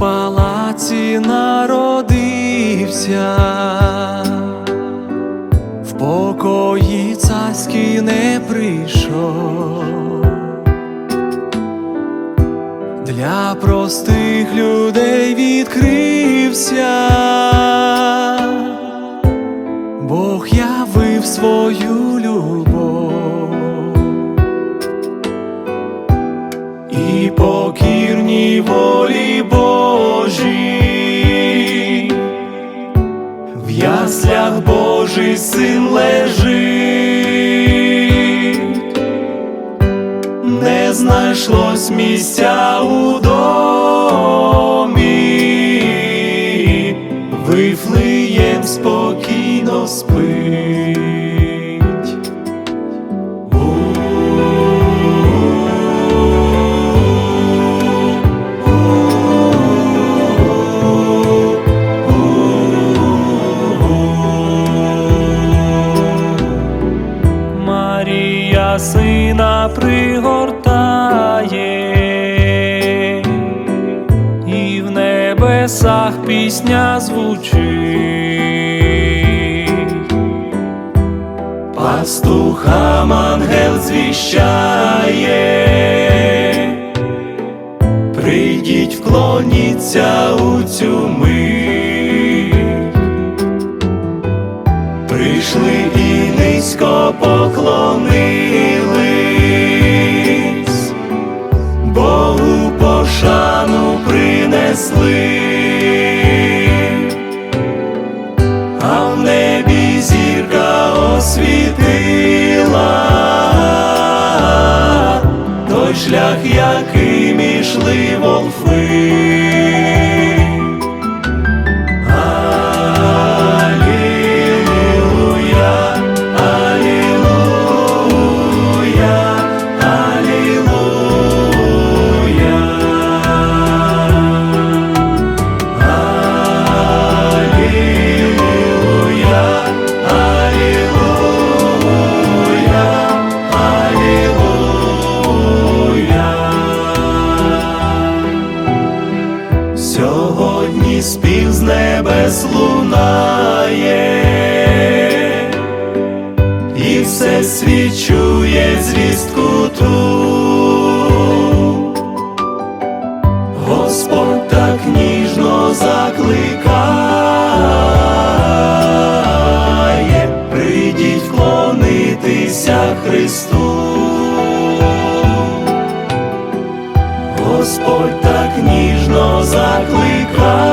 палаці народився, в покої царський не прийшов. Для простих людей відкрився, Бог явив свою любов. і покірні волі Божій, син лежить, не знайшлось місця у домі, вифлиєм спокійно спить. Сина пригортає, і в небесах пісня звучить, пастухам ангел звіщає, прийдіть, вклоніться у цю мить. Прийшли і низько поклонились, шлях, яким ішли волфи. Небес лунає, і все свічує звістку ту. Господь так ніжно закликає, прийдіть вклонитися Христу. Господь так ніжно закликає.